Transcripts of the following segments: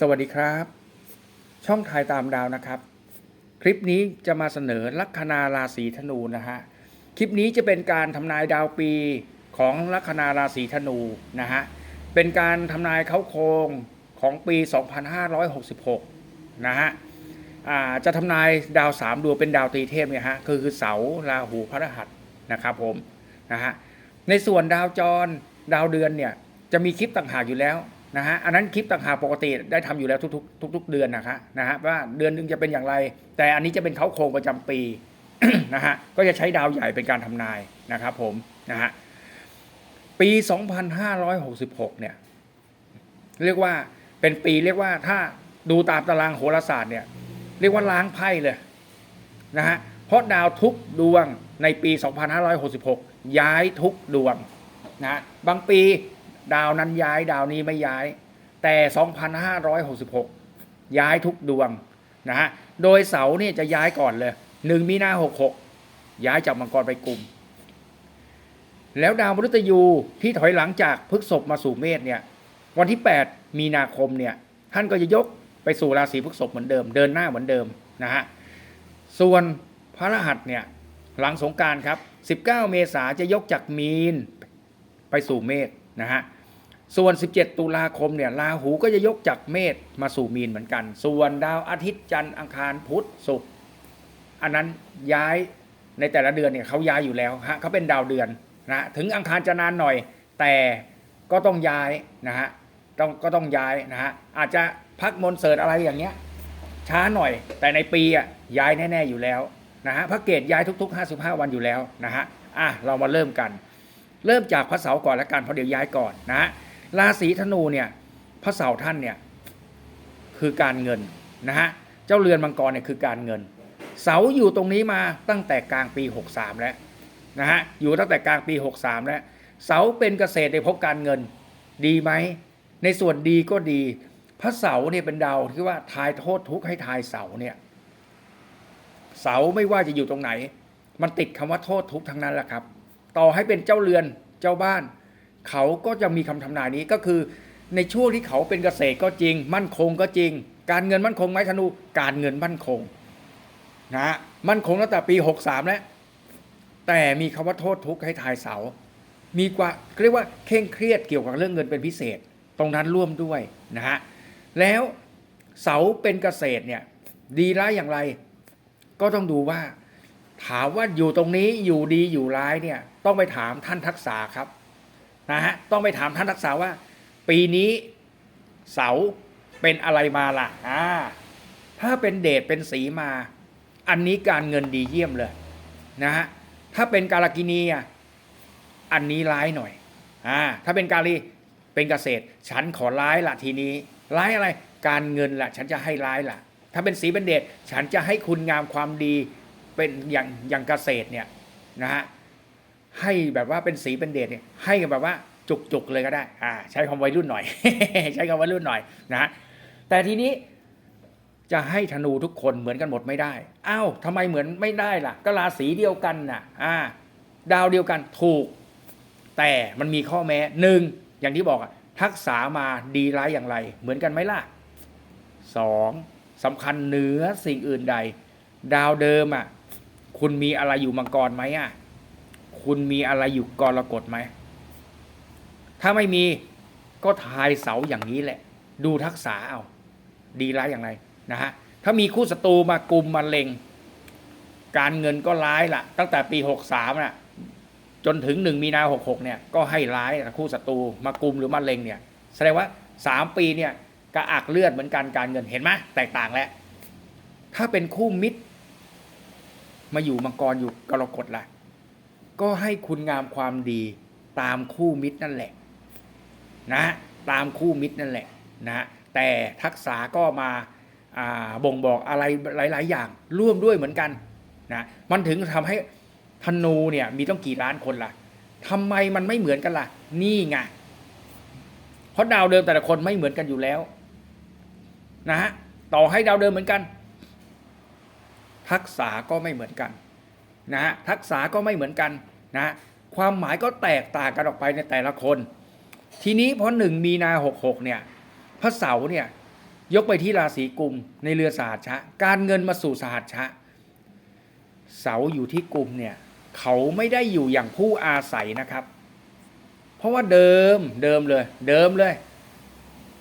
สวัสดีครับ ช่องถ่ายตามดาวนะครับ คลิปนี้จะมาเสนอลัคนาราศีธนูนะฮะคลิปนี้จะเป็นการทำนายดาวปีของลัคนาราศีธนูนะฮะเป็นการทำนายเข้าโครงของปี 2566 นะฮะอ่าจะทำนายดาวสามดวงเป็นดาวตีเทพเนี่ยฮะคือคือเสาราหูพฤหัสนะครับผมนะฮะในส่วนดาวจรดาวเดือนเนี่ยจะมีคลิปต่างหากอยู่แล้ว นะฮะอันนั้นคลิปต่างหากปกติได้ทำอยู่แล้วทุกๆทุก ๆ เดือนนะคะนะฮะว่าเดือนหนึงจะเป็นอย่างไร แต่อันนี้จะเป็นเขาโครงประจำปีนะฮะก็จะใช้ดาวใหญ่เป็นการทำนายนะครับผมนะฮะปี 2566 เนี่ย เรียกว่าเป็นปีเรียกว่าถ้าดูตามตารางโหราศาสตร์เนี่ย เรียกว่าล้างไพ่เลยนะฮะเพราะดาวทุกดวงในปี 2566 ย้ายทุกดวงนะบางปี ดาวนั้นย้ายดาวนี้ไม่ย้าย แต่ 2566 ย้ายทุกดวงนะฮะโดยเสาเนี่ยจะย้ายก่อนเลย1มีนา66ย้ายจากมังกรไปกลุ่ม แล้วดาวมฤตยูที่ถอยหลังจากพฤกษภมาสู่เมษเนี่ยวันที่ 8 มีนาคมเนี่ยท่านก็จะยกไปสู่ราศีพฤกษภเหมือนเดิม เดินหน้าเหมือนเดิมนะฮะส่วนพระรหัสเนี่ยหลังสงการครับ 19 เมษาจะยกจากมีนไปสู่เมษ นะฮะส่วน 17 ตุลาคมเนี่ยราหูก็จะยกจากเมษมาสู่มีนเหมือนกัน ส่วนดาวอาทิตย์จันทร์อังคารพุธศุกร์อันนั้นย้ายในแต่ละเดือนเนี่ยเขาย้ายอยู่แล้วฮะเขาเป็นดาวเดือนนะถึงอังคารจะนานหน่อย แต่ก็ต้องย้ายนะฮะต้องก็ต้องย้ายนะฮะอาจจะพักมนเสิร์ตอะไรอย่างเงี้ยช้าหน่อย แต่ในปีอะย้ายแน่ ๆอยู่แล้วนะฮะพระเกตย้ายทุก ๆ 55 วันอยู่แล้วนะฮะอะเรามาเริ่มกัน เริ่มจากพระเสาร์ก่อนละกันเพราะเดี๋ยวย้ายก่อนนะฮะราศีธนูเนี่ยพระเสาร์ท่านเนี่ยคือการเงินนะฮะเจ้าเรือนมังกรเนี่ยคือการเงิน เสาอยู่ตรงนี้มาตั้งแต่กลางปี 63 แล้วนะฮะอยู่ตั้งแต่กลางปี 63 แล้ว เสาเป็นเกษตรในภพการเงินดีไหมในส่วนดีก็ดี พระเสาเนี่ยเป็นดาวที่ว่าทายโทษทุกข์ให้ทายเสาเนี่ยเสาไม่ว่าจะอยู่ตรงไหน มันติดคำว่าโทษทุกข์ทั้งนั้นแหละครับ ต่อให้เป็นเจ้าเรือนเจ้าบ้าน เขาก็จะมีคำทำนายนี้ก็คือ ในช่วงที่เขาเป็นเกษตรก็จริง มั่นคงก็จริง การเงินมั่นคงไหมธนูการเงินมั่นคงนะฮะมั่นคงตั้งแต่ปี 63 แล้ว แต่มีคำว่าโทษทุกข์ให้ทายเสา มีกว่าเรียกว่าเคร่งเครียดเกี่ยวกับเรื่องเงินเป็นพิเศษ ตรงนั้นร่วมด้วยนะฮะแล้วเสาเป็นเกษตรเนี่ยดีร้ายอย่างไร ก็ต้องดูว่า ถามว่าอยู่ตรงนี้อยู่ดีอยู่ร้ายเนี่ยต้องไปถามท่านทักษะครับนะฮะต้องไปถามท่านทักษะว่า ปีนี้เสาเป็นอะไรมาล่ะอ่าถ้าเป็นเดชเป็นสีมา อันนี้การเงินดีเยี่ยมเลยนะฮะถ้าเป็นกาลกินีอะอันนี้ร้ายหน่อยอ่าถ้าเป็นกาลีเป็นเกษตร ฉันขอร้ายละทีนี้ร้ายอะไรการเงินละฉันจะให้ร้ายละถ้าเป็นสีเป็นเดชฉันจะให้คุณงามความดี เป็นอย่างอย่างเกษตรเนี่ยนะฮะให้แบบว่าเป็นสีเป็นเดชเนี่ยให้กันแบบว่าจุกๆเลยก็ได้อ่าใช้คำวัยรุ่นหน่อย ใช้คำวัยรุ่นหน่อยนะฮะแต่ทีนี้จะให้ธนูทุกคนเหมือนกันหมดไม่ได้อ้าวทำไมเหมือนไม่ได้ล่ะ ก็ราศีเดียวกันน่ะอ่าดาวเดียวกันถูก แต่มันมีข้อแม้หนึ่งอย่างที่บอกอะทักษะมาดีร้ายอย่างไร เหมือนกันไหมล่ะสองสำคัญเหนือสิ่งอื่นใด ดาวเดิมอะ คุณมีอะไรอยู่มังกรไหมอะ คุณมีอะไรอยู่กรกฎไหม ถ้าไม่มีก็ทายเสาอย่างนี้แหละ ดูทักษะเอา ดีร้ายอย่างไรนะฮะ ถ้ามีคู่ศัตรูมากลุ่มมาเล็งการเงินก็ร้ายละตั้งแต่ปี 63 น่ะ จนถึง 1 มีนา 66 เนี่ย ก็ให้ร้ายคู่ศัตรูมากลุ่มหรือมาเล็งเนี่ย แสดงว่า 3 ปีเนี่ยกระอักเลือดเหมือนกันการเงินเห็นไหมแตกต่างแล้ว ถ้าเป็นคู่มิตร มาอยู่มังกรอยู่กรกฎล่ะ ก็ให้คุณงามความดีตามคู่มิตรนั่นแหละ นะ ตามคู่มิตรนั่นแหละนะแต่ทักษะก็มาาบ่งบอกอะไรหลาย ๆ อย่างร่วมด้วยเหมือนกันนะมันถึงทำให้ธนูเนี่ยมีต้องกี่ล้านคนล่ะทำไมมันไม่เหมือนกันล่ะ นี่ไงเพราะดาวเดิมแต่ละคนไม่เหมือนกันอยู่แล้ว นะฮะต่อให้ดาวเดิมเหมือนกัน ทักษะก็ไม่เหมือนกันนะฮะทักษะก็ไม่เหมือนกันนะความหมายก็แตกต่างกันออกไปในแต่ละคน ทีนี้พอหนึ่งมีนาหกหกเนี่ยพระเสาร์เนี่ยยกไปที่ราศีกุมในเรือสหัชชะการเงินมาสู่สหัชชะ เสาอยู่ที่กุมเนี่ยเขาไม่ได้อยู่อย่างผู้อาศัยนะครับ เพราะว่าเดิมเดิมเลย เดิมเลย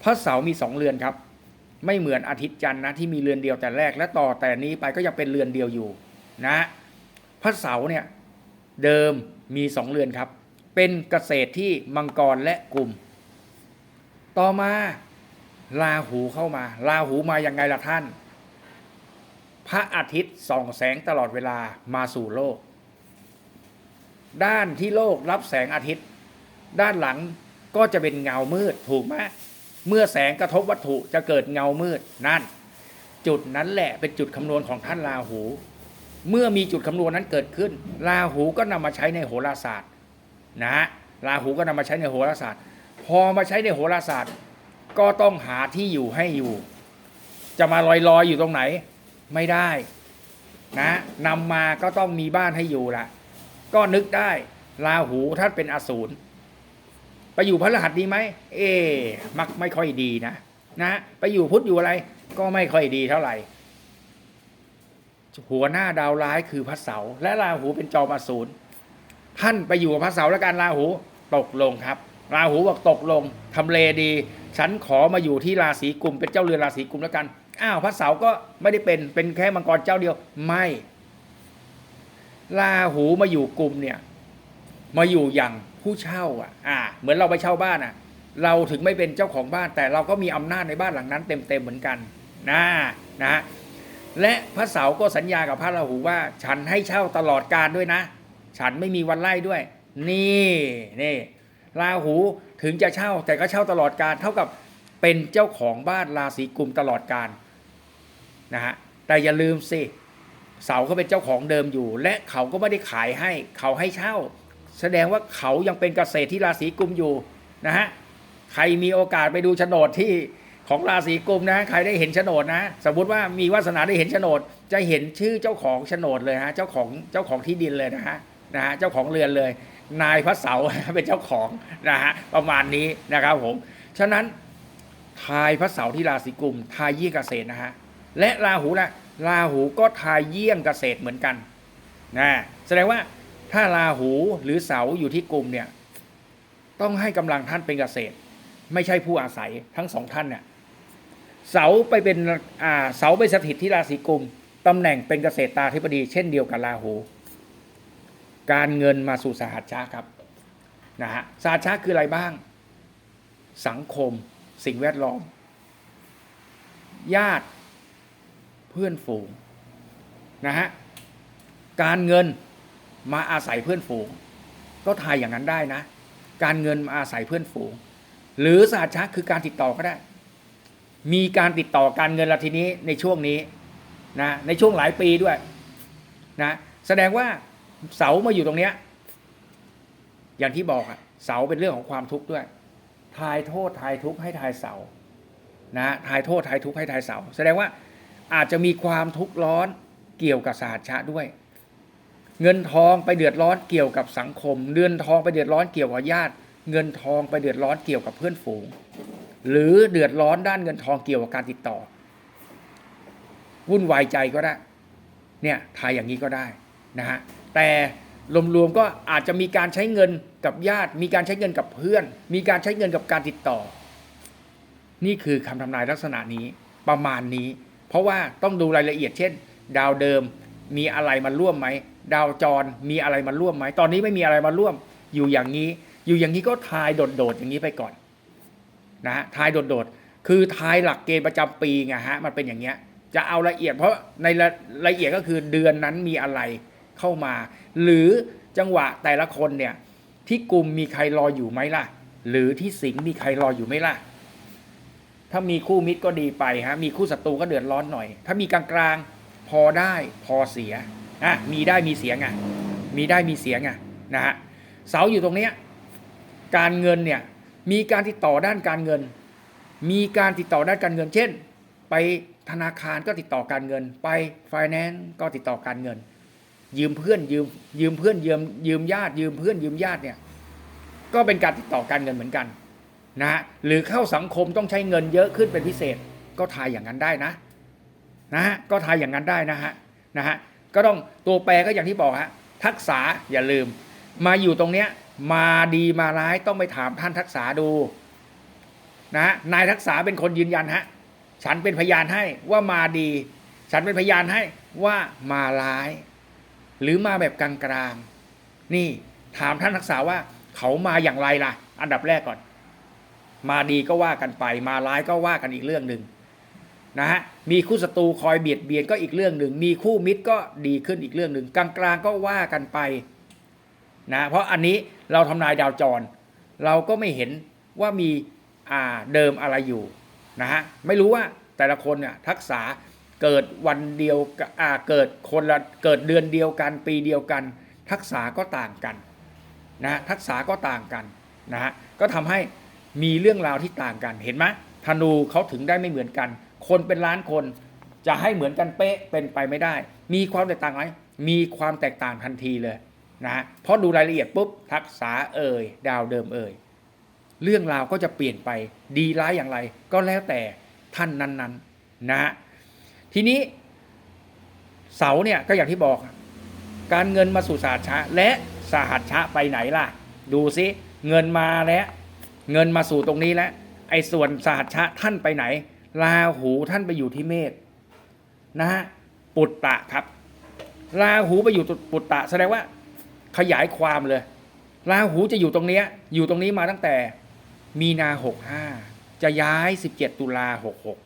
พระเสามีสองเรือนครับ ไม่เหมือนอาทิตย์จันทร์นะที่มีเรือนเดียวแต่แรกและต่อแต่นี้ไปก็ยังเป็นเรือนเดียวอยู่นะพระเสาเนี่ยเดิมมีสองเรือนครับ เป็นเกษตรที่มังกรและกลุ่ม ต่อมาลาหูเข้ามา ลาหูมาอย่างไงล่ะท่าน พระอาทิตย์ส่องแสงตลอดเวลามาสู่โลก ด้านที่โลกรับแสงอาทิตย์ ด้านหลังก็จะเป็นเงามืดถูกไหม เมื่อแสงกระทบวัตถุจะเกิดเงามืดนั่น จุดนั้นแหละเป็นจุดคำนวณของท่านราหู เมื่อมีจุดคำนวณนั้นเกิดขึ้น ราหูก็นำมาใช้ในโหราศาสตร์นะฮะราหูก็นำมาใช้ในโหราศาสตร์ พอมาใช้ในโหราศาสตร์ ก็ต้องหาที่อยู่ให้อยู่ จะมาลอยๆอยู่ตรงไหน ไม่ได้นะนำมาก็ต้องมีบ้านให้อยู่ละก็นึกได้ราหูท่านเป็นอสูร อยู่พระรหัสดีไหม เอ๊ะมักไม่ค่อยดีนะนะไปอยู่พุทธอยู่อะไร ก็ไม่ค่อยดีเท่าไหร่ หัวหน้าดาวร้ายคือพระเสาร์และราหูเป็นจอมอสูรท่านไปอยู่กับพระเสาร์แล้วการราหูตกลงครับ ราหูบอกตกลงทำเลดี ฉันขอมาอยู่ที่ราศีกุมเป็นเจ้าเรือนราศีกุมแล้วกันอ้าวพระเสาร์ก็ไม่ได้เป็นเป็นแค่มังกรเจ้าเดียวไม่ราหูมาอยู่กุมเนี่ย มาอยู่อย่าง ผู้เช่าอะอ่า เหมือนเราไปเช่าบ้านอะ เราถึงไม่เป็นเจ้าของบ้าน แต่เราก็มีอำนาจในบ้านหลังนั้นเต็มๆเหมือนกันนะนะและพระเสาร์ก็สัญญากับพระราหูว่า ฉันให้เช่าตลอดการด้วยนะ ฉันไม่มีวันไล่ด้วย นี่นี่ราหูถึงจะเช่า แต่ก็เช่าตลอดการเท่ากับเป็นเจ้าของบ้านราศีกุมตลอดการนะฮะแต่อย่าลืมสิเสาเขาเป็นเจ้าของเดิมอยู่ และเขาก็ไม่ได้ขายให้ เขาให้เช่า แสดงว่าเขายังเป็นเกษตรที่ราศีกุมอยู่นะฮะใครมีโอกาสไปดูโฉนดที่ของราศีกุมนะ ใครได้เห็นโฉนดนะ สมมติว่ามีวาสนาได้เห็นโฉนด จะเห็นชื่อเจ้าของโฉนดเลยฮะเจ้าของเจ้าของที่ดินเลยนะฮะนะฮะเจ้าของเรือนเลย นายพระเสาเป็นเจ้าของนะฮะประมาณนี้นะครับผมฉะนั้นทายพระเสาที่ราศีกุมทายยี่เกษตรนะฮะและราหูนะราหูก็ทายเยี่ยงเกษตรเหมือนกันนะแสดงว่า ถ้าราหูหรือเสาอยู่ที่กลุ่มเนี่ย ต้องให้กำลังท่านเป็นเกษตร ไม่ใช่ผู้อาศัยทั้งสองท่านเนี่ยเสาไปเป็นอ่าเสาไปสถิตที่ราศีกุมตำแหน่งเป็นเกษตรตาธิบดี เช่นเดียวกับราหู การเงินมาสู่สหัชชาครับนะฮะสหัชชาคืออะไรบ้าง สังคม สิ่งแวดล้อม ญาติเพื่อนฝูงนะฮะการเงิน มาอาศัยเพื่อนฝูง ก็ทายอย่างนั้นได้นะ การเงินมาอาศัยเพื่อนฝูง หรือสหัชชาคือการติดต่อก็ได้ มีการติดต่อการเงินละทีนี้ในช่วงนี้นะในช่วงหลายปีด้วยนะแสดงว่าเสามาอยู่ตรงเนี้ยอย่างที่บอกอะเสาเป็นเรื่องของความทุกข์ด้วย ทายโทษทายทุกข์ให้ทายเสานะทายโทษทายทุกข์ให้ทายเสา แสดงว่าอาจจะมีความทุกข์ร้อนเกี่ยวกับสหัชชะด้วย เงินทองไปเดือดร้อนเกี่ยวกับสังคม เงินทองไปเดือดร้อนเกี่ยวกับญาติ เงินทองไปเดือดร้อนเกี่ยวกับเพื่อนฝูง หรือเดือดร้อนด้านเงินทองเกี่ยวกับการติดต่อ วุ่นวายใจก็ได้ เนี่ยทายอย่างนี้ก็ได้นะฮะ แต่รวมๆก็อาจจะมีการใช้เงินกับญาติ มีการใช้เงินกับเพื่อน มีการใช้เงินกับการติดต่อ นี่คือคำทำนายลักษณะนี้ประมาณนี้ เพราะว่าต้องดูรายละเอียดเช่น ดาวเดิมมีอะไรมาร่วมไหม ดาวจรมีอะไรมาร่วมไหมตอนนี้ไม่มีอะไรมาร่วมอยู่อย่างนี้ อยู่อย่างนี้ก็ทายโดดๆอย่างนี้ไปก่อนนะฮะทายโดดๆคือทายหลักเกณฑ์ประจำปีไงฮะมันเป็นอย่างเงี้ยจะเอาละเอียดเพราะในละละเอียดก็คือเดือนนั้นมีอะไรเข้ามา หรือจังหวะแต่ละคนเนี่ยที่กลุ่มมีใครรออยู่ไหมล่ะ หรือที่สิงมีใครรออยู่ไหมล่ะ ถ้ามีคู่มิตรก็ดีไปฮะมีคู่ศัตรูก็เดือดร้อนหน่อย ถ้ามีกลางๆพอได้พอเสีย อะมีได้มีเสียไงมีได้มีเสียไงนะฮะเสาอยู่ตรงเนี้ยการเงินเนี่ยมีการติดต่อด้านการเงิน มีการติดต่อด้านการเงิน เช่น ไปธนาคารก็ติดต่อการเงิน ไปไฟแนนซ์ก็ติดต่อการเงิน ยืมเพื่อนยืมยืมเพื่อนยืมยืมญาติยืมเพื่อนยืมญาติเนี่ยก็เป็นการติดต่อการเงินเหมือนกันนะฮะหรือเข้าสังคมต้องใช้เงินเยอะขึ้นเป็นพิเศษ ก็ทายอย่างนั้นได้นะนะฮะก็ทายอย่างนั้นได้นะฮะนะฮะ ก็ต้องตัวแปรก็อย่างที่บอกฮะทักษะอย่าลืม มาอยู่ตรงเนี้ยมาดีมาร้ายต้องไปถามท่านทักษะดูนะฮะนายทักษะเป็นคนยืนยันฮะฉันเป็นพยานให้ว่ามาดี ฉันเป็นพยานให้ว่ามาร้าย หรือมาแบบกลางๆนี่ถามท่านทักษะว่าเขามาอย่างไรล่ะ อันดับแรกก่อน มาดีก็ว่ากันไป มาร้ายก็ว่ากันอีกเรื่องหนึ่ง นะฮะมีคู่ศัตรูคอยเบียดเบียนก็อีกเรื่องหนึ่ง มีคู่มิตรก็ดีขึ้นอีกเรื่องหนึ่งกลางๆก็ว่ากันไปนะเพราะอันนี้เราทำนายดาวจร เราก็ไม่เห็นว่ามีอ่าเดิมอะไรอยู่นะฮะไม่รู้ว่าแต่ละคนเนี่ยทักษะเกิดวันเดียวอ่าเกิดคนละเกิดเดือนเดียวกันปีเดียวกัน ทักษะก็ต่างกันนะฮะทักษะก็ต่างกันนะฮะก็ทำให้มีเรื่องราวที่ต่างกันเห็นไหมธนูเขาถึงได้ไม่เหมือนกัน คนเป็นล้านคนจะให้เหมือนกันเป๊ะเป็นไปไม่ได้ มีความแตกต่างไหมมีความแตกต่างทันทีเลยนะเพราะดูรายละเอียดปุ๊บทักษะเอ่ยดาวเดิมเอ่ยเรื่องราวก็จะเปลี่ยนไปดีร้ายอย่างไร ก็แล้วแต่ท่านนั้นๆนะฮะทีนี้เสาเนี่ยก็อย่างที่บอก การเงินมาสู่สหัชชะและสหัชชะไปไหนล่ะ ดูซิเงินมาแล้ว เงินมาสู่ตรงนี้แล้วไอ้ส่วนสหัชชะท่านไปไหน ลาหูท่านไปอยู่ที่เมษนะฮะปุตตะครับลาหูไปอยู่ปุตตะ แสดงว่าขยายความเลยลาหูจะอยู่ตรงเนี้ย อยู่ตรงนี้มาตั้งแต่มีนาหกห้าจะย้าย 17 ตุลาหกหก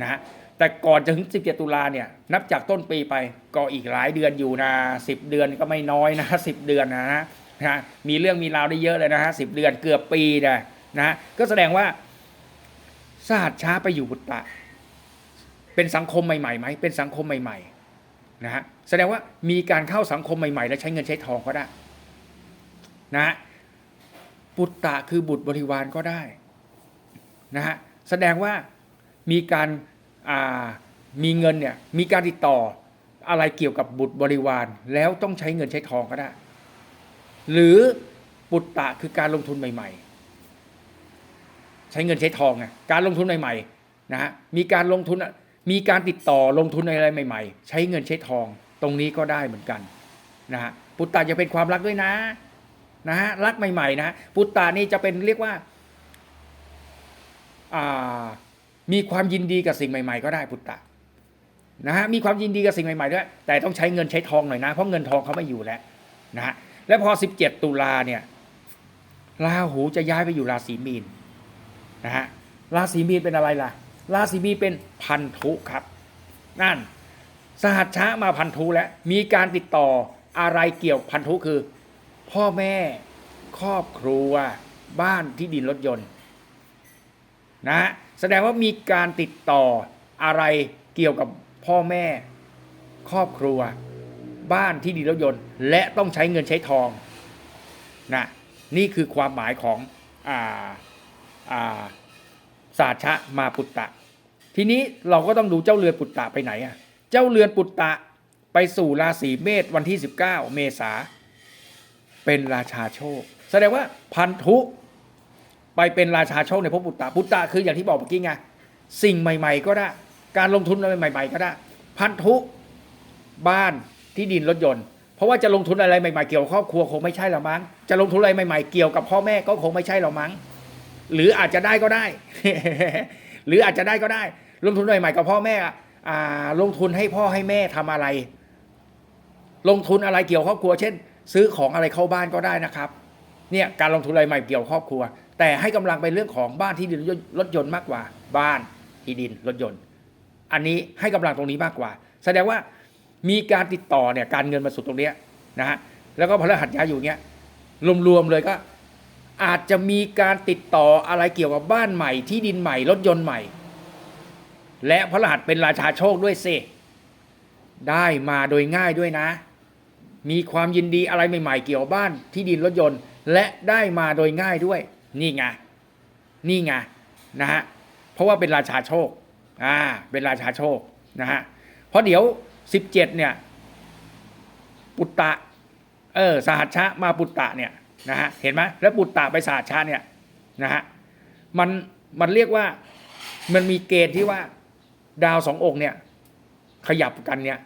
นะฮะแต่ก่อนจะถึง 17 ตุลาเนี่ย นับจากต้นปีไปก็อีกหลายเดือนอยู่นะสิบเดือนก็ไม่น้อยนะสิบเดือนนะฮะนะมีเรื่องมีราวได้เยอะเลยนะฮะสิบเดือนเกือบปีนะนะก็แสดงว่า สหัสช้าไปอยู่บุตตะ เป็นสังคมใหม่ๆไหมเป็นสังคมใหม่ ๆ นะฮะแสดงว่ามีการเข้าสังคมใหม่ ๆ และใช้เงินใช้ทองก็ได้ นะฮะปุตตะคือบุตรบริวารก็ได้ นะฮะแสดงว่ามีการอ่ามีเงินเนี่ยมีการติดต่ออะไรเกี่ยวกับบุตรบริวารแล้วต้องใช้เงินใช้ทองก็ได้ หรือปุตตะคือการลงทุนใหม่ ๆ ใช้เงินใช้ทองไงการลงทุนใหม่ๆนะฮะมีการลงทุนมีการติดต่อลงทุนในอะไรใหม่ ๆ ใช้เงินใช้ทองตรงนี้ก็ได้เหมือนกันนะฮะปุตตะจะเป็นความรักด้วยนะนะฮะรักใหม่ๆนะปุตตานี่จะเป็นเรียกว่ามีความยินดีกับสิ่งใหม่ ๆ ก็ได้ปุตตะนะฮะมีความยินดีกับสิ่งใหม่ๆด้วยแต่ต้องใช้เงินใช้ทองหน่อยนะ เพราะเงินทองเขาไม่อยู่แล้วนะฮะแล้วพอ 17 ตุลาเนี่ยราหูจะย้ายไปอยู่ราศีมีน นะฮะราศีมีนเป็นอะไรล่ะ ราศีมีนเป็นพันธุครับ นั่น สหัชชะมาพันธุแล้วมีการติดต่ออะไรเกี่ยวพันธุคือ พ่อแม่ครอบครัวบ้านที่ดินรถยนต์นะแสดงว่ามีการติดต่ออะไรเกี่ยวกับพ่อแม่ ครอบครัว บ้านที่ดินรถยนต์ และต้องใช้เงินใช้ทองนะนี่คือความหมายของอ่า อาศาชะมาปุตตะ ทีนี้เราก็ต้องดูเจ้าเรือนปุตตะไปไหนอะ เจ้าเรือนปุตตะไปสู่ราศีเมษวันที่ 19 เมษาเป็นราชาโชค แสดงว่าพันธุไปเป็นราชาโชคในภพปุตตะปุตตะคืออย่างที่บอกเมื่อกี้ไงสิ่งใหม่ ๆ ก็ได้ การลงทุนอะไรใหม่ ๆ ก็ได้ พันธุบ้านที่ดินรถยนต์ เพราะว่าจะลงทุนอะไรใหม่ๆเกี่ยวกับครอบครัวคงไม่ใช่หรอมั้งจะลงทุนอะไรใหม่ๆเกี่ยวกับพ่อแม่ก็คงไม่ใช่หรอมั้ง หรืออาจจะได้ก็ได้ หรืออาจจะได้ก็ได้ ลงทุนอะไรใหม่กับพ่อแม่อ่าลงทุนให้พ่อให้แม่ทำอะไร ลงทุนอะไรเกี่ยวครอบครัว เช่น ซื้อของอะไรเข้าบ้านก็ได้นะครับเนี่ยการลงทุนอะไรใหม่เกี่ยวครอบครัว แต่ให้กำลังไปเรื่องของบ้านที่ดินรถยนต์มากกว่า บ้านที่ดินรถยนต์ อันนี้ให้กำลังตรงนี้มากกว่า แสดงว่ามีการติดต่อเนี่ยการเงินมาสู่ตรงเนี้ยนะฮะแล้วก็พระรหัสย้ายอยู่เนี้ยรวมๆเลยก็ อาจจะมีการติดต่ออะไรเกี่ยวกับบ้านใหม่ ที่ดินใหม่รถยนต์ใหม่ และพระรหัสเป็นราชาโชคด้วยสิได้มาโดยง่ายด้วยนะ มีความยินดีอะไรใหม่ ๆ เกี่ยวกับบ้านที่ดินรถยนต์ และได้มาโดยง่ายด้วย นี่ไงนี่ไงนะฮะเพราะว่าเป็นราชาโชคอ่าเป็นราชาโชคนะฮะเพราะเดี๋ยวสิบเจ็ดเนี่ย ปุตตะ เออ สหัชชะมาปุตตะเนี่ย นะฮะเห็นไหมแล้วปุตตะไปสหัชชะเนี่ยนะฮะมันมันเรียกว่ามันมีเกณฑ์ที่ว่าดาวสององค์เนี่ย ขยับกันเนี่ย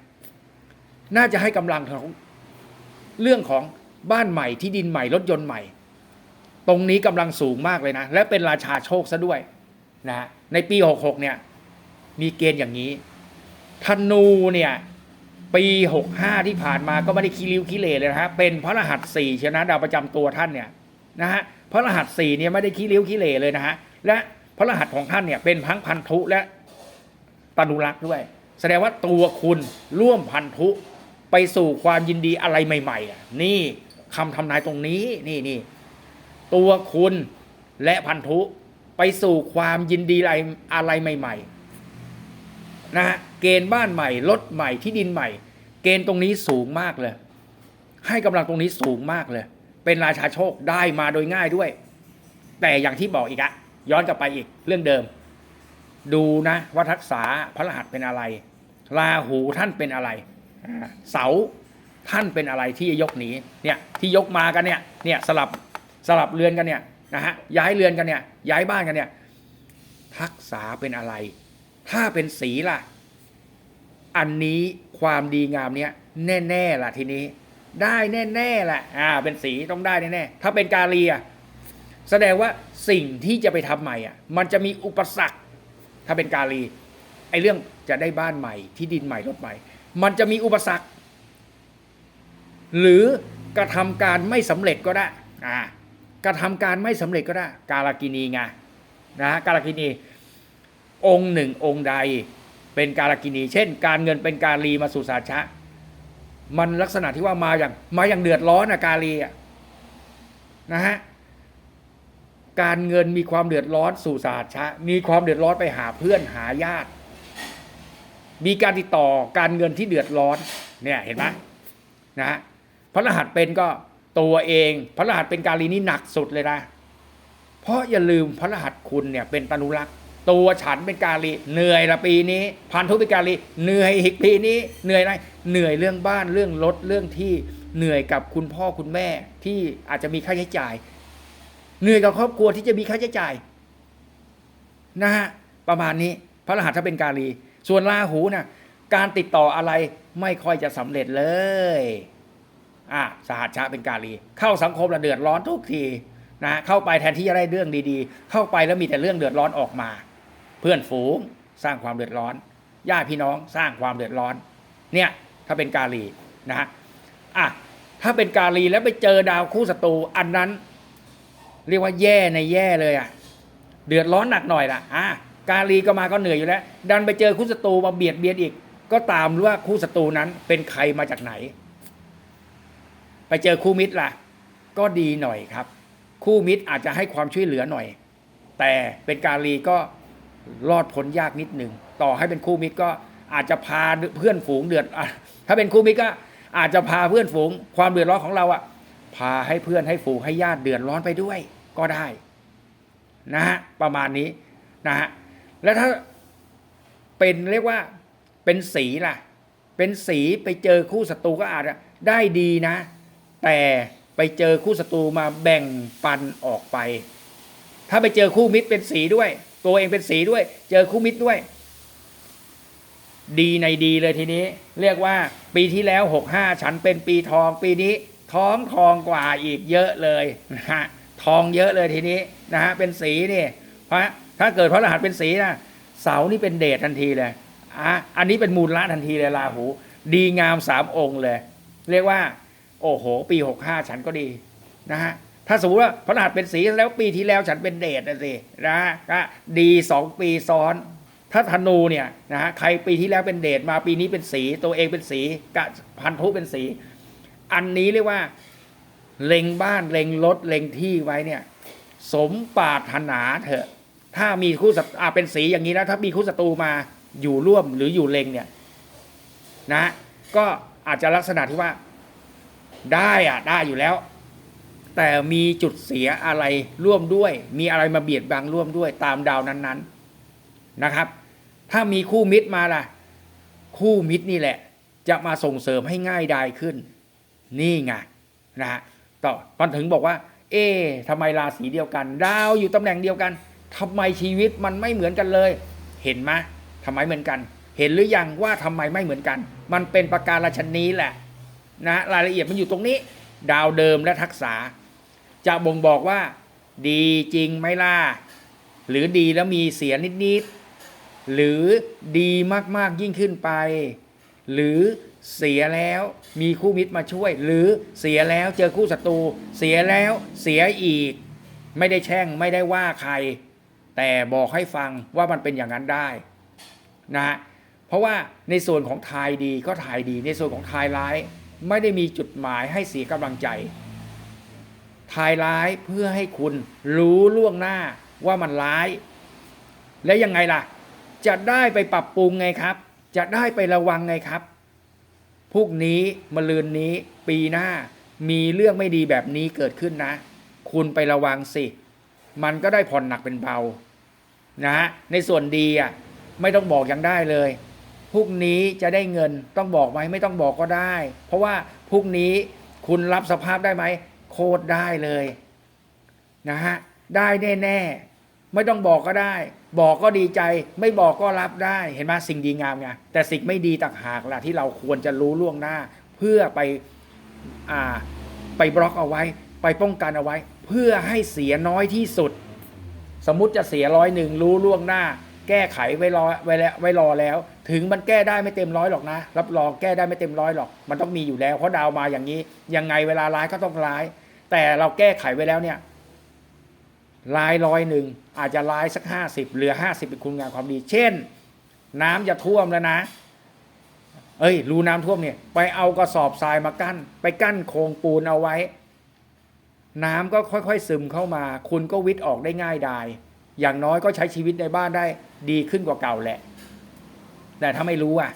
น่าจะให้กำลังของเรื่องของบ้านใหม่ที่ดินใหม่รถยนต์ใหม่ ตรงนี้กำลังสูงมากเลยนะ และเป็นราชาโชคซะด้วยนะฮะในปี 66 เนี่ย มีเกณฑ์อย่างนี้ธนูเนี่ย ปี 65 ที่ผ่านมาก็ไม่ได้คีริ้วคีเลเลยนะฮะเป็นพระรหัสสี่เชียวนะดาวประจำตัวท่านเนี่ยนะฮะพระรหัสสี่เนี่ยไม่ได้คีริ้วคีเลเลยนะฮะและพระรหัสของท่านเนี่ยเป็นพังพันธุและตนุรักษ์ด้วย แสดงว่าตัวคุณร่วมพันธุไปสู่ความยินดีอะไรใหม่ ๆอะนี่คำทำนายตรงนี้นี่นี่ตัวคุณและพันธุไปสู่ความยินดีอะไรอะไรใหม่ ๆ นะฮะ เกณฑ์บ้านใหม่รถใหม่ที่ดินใหม่ เกณฑ์ตรงนี้สูงมากเลย ให้กำลังตรงนี้สูงมากเลย เป็นราชาโชคได้มาโดยง่ายด้วย แต่อย่างที่บอกอีกอะย้อนกลับไปอีกเรื่องเดิม ดูนะว่าทักษะพระรหัสเป็นอะไรราหูท่านเป็นอะไร เสาท่านเป็นอะไรที่จะยกหนีเนี่ยที่ยกมากันเนี่ยเนี่ยสลับสลับเรือนกันเนี่ยนะฮะย้ายเรือนกันเนี่ยย้ายบ้านกันเนี่ยทักษะเป็นอะไร ถ้าเป็นสีล่ะ อันนี้ความดีงามเนี้ยแน่ๆล่ะทีนี้ ได้แน่ๆแหละอ่า เป็นสีต้องได้แน่ๆถ้าเป็นกาลีอะแสดงว่าสิ่งที่จะไปทำใหม่อะ มันจะมีอุปสรรค ถ้าเป็นกาลีไอ้เรื่องจะได้บ้านใหม่ ที่ดินใหม่รถใหม่ มันจะมีอุปสรรค หรือกระทำการไม่สำเร็จก็ได้อ่ากระทำการไม่สำเร็จก็ได้ กาลกินีไงนะฮะกาลกินี องค์หนึ่งองค์ใด เป็นกาลกินี เช่น การเงินเป็นกาลีมาสู่สาชะ มันลักษณะที่ว่ามาอย่างมาอย่างเดือดร้อนอะกาลีอะนะฮะการเงินมีความเดือดร้อนสู่สาชะ มีความเดือดร้อนไปหาเพื่อนหาญาติ มีการติดต่อการเงินที่เดือดร้อนเนี่ยเห็นไหมนะฮะพระรหัสเป็นก็ตัวเอง พระรหัสเป็นกาลีนี่หนักสุดเลยนะเพราะอย่าลืมพระรหัสคุณเนี่ยเป็นตนุรักษ์ ตัวฉันเป็นกาลีเหนื่อยละปีนี้ พันธุเป็นกาลีเหนื่อยอีกปีนี้เหนื่อยอะไรเหนื่อยเรื่องบ้านเรื่องรถเรื่องที่เหนื่อยกับคุณพ่อคุณแม่ที่อาจจะมีค่าใช้จ่าย เหนื่อยกับครอบครัวที่จะมีค่าใช้จ่ายนะฮะประมาณนี้พระรหัสถ้าเป็นกาลี ส่วนราหูนะ่ะการติดต่ออะไรไม่ค่อยจะสำเร็จเลยอะสหัชชะเป็นกาลี เข้าสังคมละเดือดร้อนทุกทีนะเข้าไปแทนที่จะได้เรื่องดีๆ เข้าไปแล้วมีแต่เรื่องเดือดร้อนออกมา เพื่อนฝูงสร้างความเดือดร้อนญาติพี่น้องสร้างความเดือดร้อน เนี่ยถ้าเป็นกาลีนะฮะอะถ้าเป็นกาลีแล้วไปเจอดาวคู่ศัตรูอันนั้น เรียกว่าแย่ในแย่เลยอะเดือดร้อนหนักหน่อยละอะกาลีก็มาก็เหนื่อยอยู่แล้ว ดันไปเจอคู่ศัตรูมาเบียดเบียนอีก ก็ตามว่าคู่ศัตรูนั้นเป็นใครมาจากไหน ไปเจอคู่มิตรล่ะ ก็ดีหน่อยครับ คู่มิตรอาจจะให้ความช่วยเหลือหน่อย แต่เป็นกาลีก็ รอดพ้นยากนิดหนึ่งต่อให้เป็นคู่มิตรก็อาจจะพาเพื่อนฝูงเดือดถ้าเป็นคู่มิตรก็อาจจะพาเพื่อนฝูงความเดือดร้อนของเราอะพาให้เพื่อนให้ฝูงให้ญาติเดือดร้อนไปด้วยก็ได้นะฮะประมาณนี้นะฮะแล้วถ้าเป็นเรียกว่าเป็นสีล่ะ เป็นสีไปเจอคู่ศัตรูก็อาจจะได้ดีนะ แต่ไปเจอคู่ศัตรูมาแบ่งปันออกไป ถ้าไปเจอคู่มิตรเป็นสีด้วย ตัวเองเป็นสีด้วย เจอคู่มิตรด้วย ดีในดีเลยทีนี้ เรียกว่าปีที่แล้วหกห้าฉันเป็นปีทอง ปีนี้ท้องทองกว่าอีกเยอะเลยนะฮะทองเยอะเลยทีนี้นะฮะเป็นสีนี่เพราะถ้าเกิดพระรหัสเป็นสีนะเสานี่เป็นเดชทันทีเลยอะอันนี้เป็นมูลละทันทีเลยราหู ดีงามสามองค์เลย เรียกว่า โอ้โห ปีหกห้าฉันก็ดีนะฮะ ถ้าสมมติว่าพระรหัสเป็นสีแล้วปีที่แล้วฉันเป็นเดชนะสินะฮะก็ดีสองปีซ้อนถ้าธนูเนี่ยนะฮะใครปีที่แล้วเป็นเดชมาปีนี้เป็นสีตัวเองเป็นสีกะพันธุเป็นสี อันนี้เรียกว่าเล็งบ้านเล็งรถเล็งที่ไว้เนี่ย สมปรารถนาเถอะ ถ้ามีคู่ศัตรูเป็นสีอย่างนี้แล้วถ้ามีคู่ศัตรูมาอยู่ร่วมหรืออยู่เล็งเนี่ยนะ ก็อาจจะลักษณะที่ว่า ได้อะได้อยู่แล้ว แต่มีจุดเสียอะไรร่วมด้วย มีอะไรมาเบียดบังร่วมด้วยตามดาวนั้นๆนะครับ ถ้ามีคู่มิตรมาล่ะ คู่มิตรนี่แหละ จะมาส่งเสริมให้ง่ายดายขึ้น นี่ไงนะฮะต่อตอนถึงบอกว่า เอ๊ะทำไมราศีเดียวกัน ดาวอยู่ตำแหน่งเดียวกันทำไมชีวิตมันไม่เหมือนกันเลย เห็นไหมทำไมเหมือนกัน เห็นหรือยังว่าทำไมไม่เหมือนกัน มันเป็นประการชนีแหละนะรายละเอียดมันอยู่ตรงนี้ ดาวเดิมและทักษะ จะบ่งบอกว่า ดีจริงไหมล่ะ หรือดีแล้วมีเสียนิดๆ หรือดีมากๆยิ่งขึ้นไป หรือเสียแล้วมีคู่มิตรมาช่วย หรือเสียแล้วเจอคู่ศัตรู เสียแล้วเสียอีก ไม่ได้แช่งไม่ได้ว่าใคร แต่บอกให้ฟังว่ามันเป็นอย่างนั้นได้นะฮะเพราะว่าในส่วนของทายดีก็ทายดี ในส่วนของทายร้าย ไม่ได้มีจุดหมายให้เสียกำลังใจ ทายร้ายเพื่อให้คุณรู้ล่วงหน้าว่ามันร้าย แล้วยังไงล่ะ จะได้ไปปรับปรุงไงครับ จะได้ไประวังไงครับ พวกนี้มลืนนี้ปีหน้ามีเรื่องไม่ดีแบบนี้เกิดขึ้นนะ คุณไประวังสิ มันก็ได้ผ่อนหนักเป็นเบานะฮะในส่วนดีอะไม่ต้องบอกยังได้เลยพรุ่งนี้จะได้เงินต้องบอกไหมไม่ต้องบอกก็ได้ เพราะว่าพรุ่งนี้คุณรับสภาพได้ไหม โคตรได้เลยนะฮะได้แน่ๆไม่ต้องบอกก็ได้ บอกก็ดีใจ ไม่บอกก็รับได้ เห็นไหมสิ่งดีงามไงแต่สิ่งไม่ดีต่างหากล่ะที่เราควรจะรู้ล่วงหน้า เพื่อไปอ่าไปบล็อกเอาไว้ ไปป้องกันเอาไว้ เพื่อให้เสียน้อยที่สุด สมมติจะเสียร้อยหนึ่งรู้ล่วงหน้า แก้ไขไว้รอไว้แล้วไว้รอแล้ว ถึงมันแก้ได้ไม่เต็มร้อยหรอกนะ รับรองแก้ได้ไม่เต็มร้อยหรอก มันต้องมีอยู่แล้วเพราะดาวมาอย่างนี้ ยังไงเวลาร้ายก็ต้องร้าย แต่เราแก้ไขไว้แล้วเนี่ยร้ายร้อยหนึ่งอาจจะร้ายสักห้าสิบเหลือห้าสิบเป็นคุณงามความดี เช่น น้ำจะท่วมแล้วนะ เอ้ย รูน้ำท่วมเนี่ย ไปเอากระสอบทรายมากั้น ไปกั้นโครงปูนเอาไว้ น้ำก็ค่อยๆซึมเข้ามา คุณก็วิทย์ออกได้ง่ายดายอย่างน้อยก็ใช้ชีวิตในบ้านได้ดีขึ้นกว่าเก่าแหละ แต่ถ้าไม่รู้อะ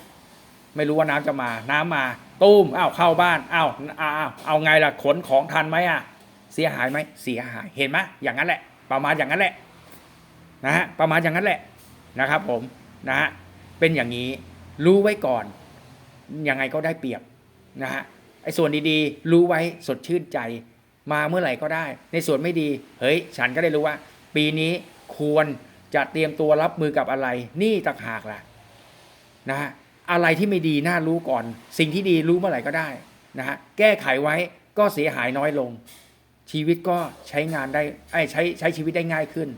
ไม่รู้ว่าน้ำจะมา น้ำมา ตุ้มอ้าวเข้าบ้านอ้าวอ้าวเอาไงล่ะขนของทันไหมอะ เสียหายไหมเสียหายเห็นไหมอย่างนั้นแหละ ประมาณอย่างนั้นแหละนะฮะประมาณอย่างนั้นแหละนะครับ ผมนะฮะเป็นอย่างนี้รู้ไว้ก่อนยังไงก็ได้เปรียบนะฮะไอ้ส่วนดีๆ รู้ไว้สดชื่นใจ มาเมื่อไหร่ก็ได้ ในส่วนไม่ดีเฮ้ย ฉันก็ได้รู้ว่า ปีนี้ควรจะเตรียมตัวรับมือกับอะไร นี่ต่างหากล่ะนะฮะ อะไรที่ไม่ดีน่ารู้ก่อน สิ่งที่ดีรู้เมื่อไหร่ก็ได้นะฮะแก้ไขไว้ก็เสียหายน้อยลง ชีวิตก็ใช้งานได้ไอ้ใช้ใช้ชีวิตได้ง่ายขึ้น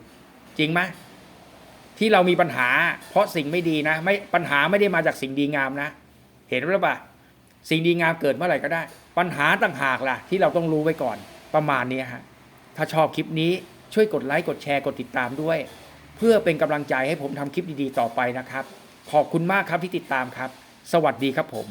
จริงไหมที่เรามีปัญหา เพราะสิ่งไม่ดีนะ ไม่ปัญหาไม่ได้มาจากสิ่งดีงามนะ เห็นหรือเปล่าสิ่งดีงามเกิดเมื่อไหร่ก็ได้ ปัญหาต่างหากล่ะ ที่เราต้องรู้ไว้ก่อนประมาณนี้ฮะถ้าชอบคลิปนี้ช่วยกดไลค์กดแชร์กดติดตามด้วย เพื่อเป็นกำลังใจให้ผมทำคลิปดีๆต่อไปนะครับ ขอบคุณมากครับที่ติดตามครับ สวัสดีครับผม